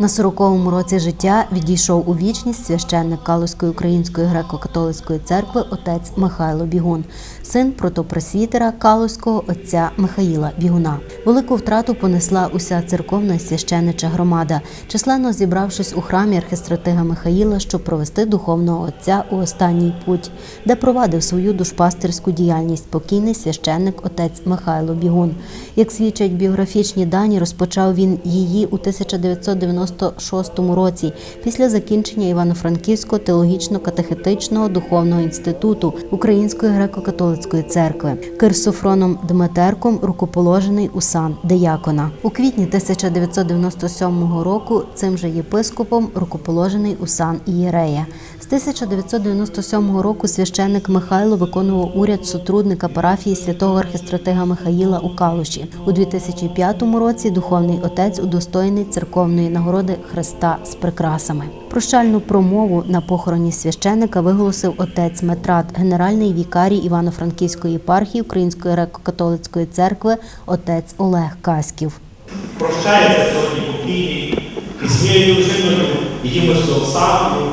На 40-му році життя відійшов у вічність священник Калузької української греко-католицької церкви отець Михайло Бігун, син протопресвітера Калузького отця Михаїла Бігуна. Велику втрату понесла уся церковна і священича громада, численно зібравшись у храмі архистратига Михаїла, щоб провести духовного отця у останній путь, де провадив свою душпастерську діяльність покійний священник отець Михайло Бігун. Як свідчать біографічні дані, розпочав він її у 1996 році після закінчення Івано-Франківського теологічно-катехетичного духовного інституту Української греко-католицької церкви. Кирсофроном Дмитерком рукоположений у сан деякона. У квітні 1997 року цим же єпископом рукоположений у сан ієрея. З 1997 року священник Михайло виконував уряд сотрудника парафії святого архистратига Михаїла у Калуші. У 2005 році духовний отець удостоєний церковної нагороди Христа з прикрасами. Прощальну промову на похороні священника виголосив отець Метрат, генеральний вікарій Івано-Франківської єпархії Української греко-католицької церкви, отець Олег Каськів. прощається сьогодні покійний і своєю дружиною Ємисою Оксаною,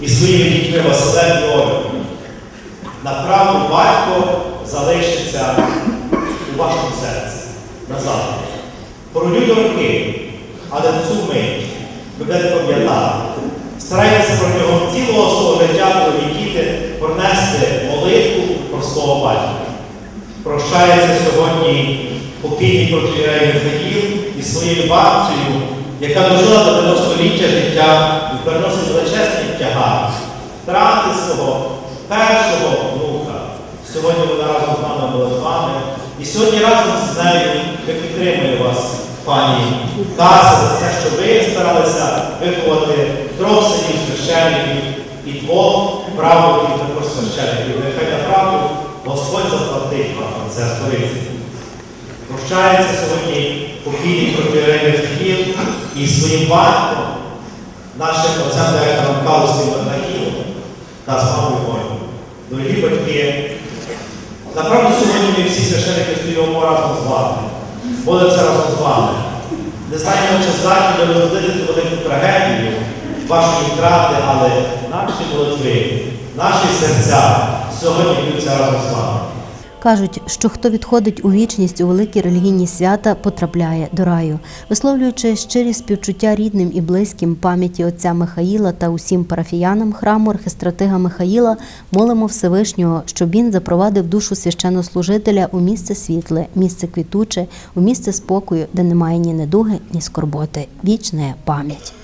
і своїми дітьми Василем Олею. Направду батько залишиться у вашому серці назавжди. Пройдуть роки, але в цю мить будете пам'ятати. Старайтеся про нього цілого свого життя провідіти, пронести молитву про свого батька. Прощається сьогодні покійний протиєрей Михаїл із своєю бабцею, яка дожила до 90-ліття життя і переносить величезний тягар. Втрати свого першого внука. Сьогодні вона разом з нами молитвами. І сьогодні разом з нею ми підтримуємо вас, пані Каса, за те, що ви і двох правнуків також священників. Нехай направду Господь заплатить вам це сторицю. Прощається сьогодні покійний протиєрей Михаїл і своїм батьком, нашим отцем директором Калузьким Михаїлом та з мамою Ольгою. Дорогі батьки, направду сьогодні ми всі священники стоїмо разом з вами. Молимося разом з вами. Не знаємо, чи здатні велику трагедію вашої втрати, але наші молитви, наші серця сьогодні б'ються разом з вами. Кажуть, що хто відходить у вічність у великі релігійні свята, потрапляє до раю, висловлюючи щирі співчуття рідним і близьким пам'яті отця Михаїла та усім парафіянам храму архистратига Михаїла, молимо Всевишнього, щоб він запровадив душу священнослужителя у місце світле, місце квітуче, у місце спокою, де немає ні недуги, ні скорботи. Вічна пам'ять.